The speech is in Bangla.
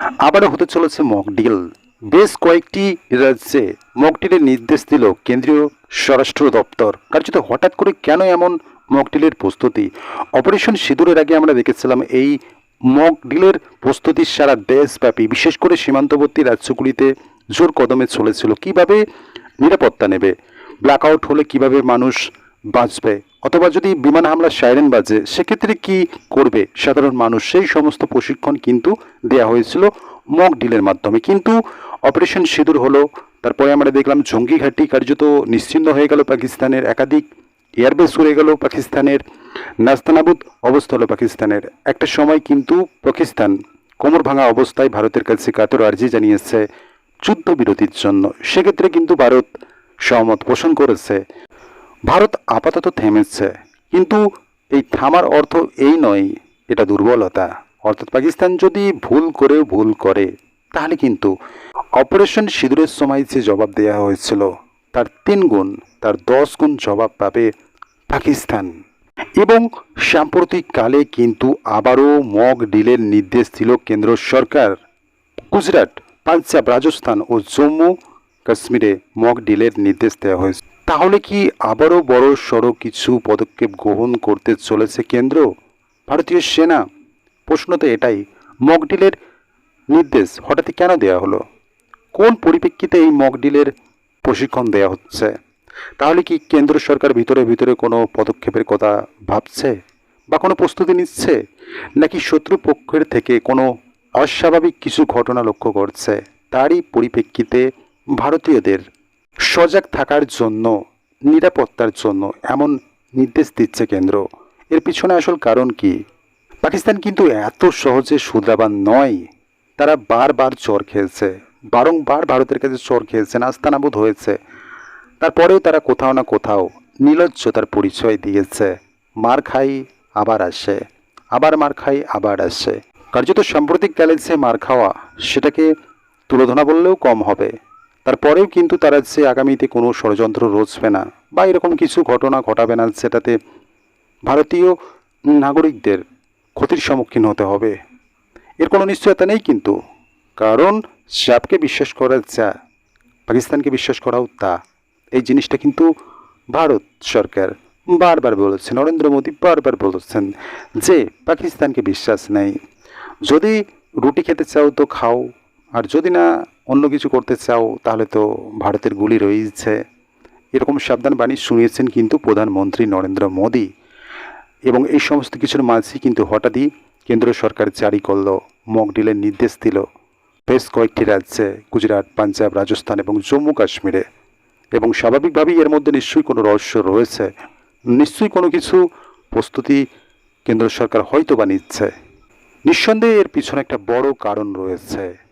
আবারও হতে চলেছে মকডিল বেশ কয়েকটি রাজ্যে মকডিলের নির্দেশ দিল কেন্দ্রীয় স্বরাষ্ট্র দপ্তর। কার্যত হঠাৎ করে কেন এমন মকডিলের প্রস্তুতি? অপারেশন সিঁদুরের আগে আমরা দেখেছিলাম এই মকডিলের প্রস্তুতি সারা দেশব্যাপী। বিশেষ করে সীমান্তবর্তী রাজ্যগুলিতে জোর কদমে চলেছিল। কীভাবে নিরাপত্তা নেবে? ব্ল্যাকআউট হলে কীভাবে মানুষ বাঁচবে। অথবা যদি বিমান হামলা সাইরেন বাজে, সেক্ষেত্রে কি করবে? সাধারণ মানুষ সেই সমস্ত প্রশিক্ষণ কিন্তু দেয়া হয়েছিল মক ডিলের মাধ্যমে। কিন্তু অপারেশন সিঁদুর হলো, তারপরে আমরা দেখলাম জঙ্গি ঘাঁটি কার্যত নিশ্চিন্ন হয়ে গেল পাকিস্তানের একাধিক এয়ারবেস উড়ে গেল পাকিস্তানের। নাস্তানাবুদ অবস্থা হলো পাকিস্তানের। একটা সময় কিন্তু পাকিস্তান কোমর ভাঙা অবস্থায় ভারতের কাছে কাতর আর্জি জানিয়েছে যুদ্ধবিরতির জন্য। সেক্ষেত্রে কিন্তু ভারত সহমত পোষণ করেছে। ভারত আপাতত থেমেছে। কিন্তু এই থামার অর্থ এই নয়, এটা দুর্বলতা। অর্থাৎ পাকিস্তান যদি ভুল করেও ভুল করে, তাহলে কিন্তু অপারেশন সিঁদুরের সময় যে জবাব দেওয়া হয়েছিল, তার তিন গুণ, তার দশ গুণ জবাব পাবে পাকিস্তান। এবং সাম্প্রতিককালে কিন্তু আবারও মক ডিলের নির্দেশ দিল কেন্দ্র সরকার। গুজরাট, পাঞ্জাব, রাজস্থান ও জম্মু কাশ্মীরে মক ডিলের নির্দেশ দেওয়া হয়েছে। তাহলে কি আবারও বড় সড়ো কিছু পদক্ষেপ গ্রহণ করতে চলেছে কেন্দ্র? ভারতীয় সেনা? প্রশ্ন তো এটাই। মকডিলের নির্দেশ হঠাৎ কেন দেওয়া হলো? কোন পরিপ্রেক্ষিতে এই মকডিলের প্রশিক্ষণ দেওয়া হচ্ছে? তাহলে কি কেন্দ্র সরকার ভিতরে ভিতরে কোনো পদক্ষেপের কথা ভাবছে? বা কোনো প্রস্তুতি নিচ্ছে? নাকি শত্রুপক্ষের থেকে কোনো অস্বাভাবিক কিছু ঘটনা লক্ষ্য করছে? তারই পরিপ্রেক্ষিতে ভারতীয়দের সজাগ থাকার জন্য, নিরাপত্তার জন্য এমন নির্দেশ দিচ্ছে কেন্দ্র। এর পিছনে আসল কারণ কি? পাকিস্তান কিন্তু এত সহজে শুধরাবান নয়। তারা বারবার চর খেয়েছে বারংবার ভারতের কাছে চর খেয়েছে নাস্তানাবুদ হয়েছে। তারপরেও তারা কোথাও না কোথাও নির্লজ্জতার পরিচয় দিয়েছে। মার খাই, আবার আসে। আবার মার খাই, আবার আসে। কার্যত সাম্প্রতিককালে যে মার খাওয়া, সেটাকে তুলোধনা বললেও কম হবে। তারপরেও কিন্তু তারা যে আগামীতে কোনো ষড়যন্ত্র রচবে না বা এরকম কিছু ঘটনা ঘটাবে না সেটাতে ভারতীয় নাগরিকদের ক্ষতির সম্মুখীন হতে হবে। এর কোনো নিশ্চয়তা নেই কিন্তু। কারণ যাপকে বিশ্বাস করা যা, পাকিস্তানকে বিশ্বাস করাও তা। এই জিনিসটা কিন্তু ভারত সরকার বারবার বলেছে, নরেন্দ্র মোদী বারবার বলেছেন যে পাকিস্তানকে বিশ্বাস নেই। যদি রুটি খেতে চাও তো খাও, আর যদি না অন্য কিছু করতে চাও, তাহলে তো ভারতের গুলি রয়েছে। এরকম সাবধান বাণী শুনিয়েছেন কিন্তু প্রধানমন্ত্রী নরেন্দ্র মোদী। এবং এই সমস্ত কিছুর মাঝেই কিন্তু হঠাৎই কেন্দ্র সরকার জারি করল মক ডিলের নির্দেশ দিল বেশ কয়েকটি রাজ্যে, গুজরাট, পাঞ্জাব, রাজস্থান এবং জম্মু কাশ্মীরে। এবং স্বাভাবিকভাবেই এর মধ্যে নিশ্চয়ই কোনো রহস্য রয়েছে। নিশ্চয়ই কোনো কিছু প্রস্তুতি কেন্দ্র সরকার হয়তো বা নিচ্ছে। নিঃসন্দেহে এর পিছনে একটা বড় কারণ রয়েছে।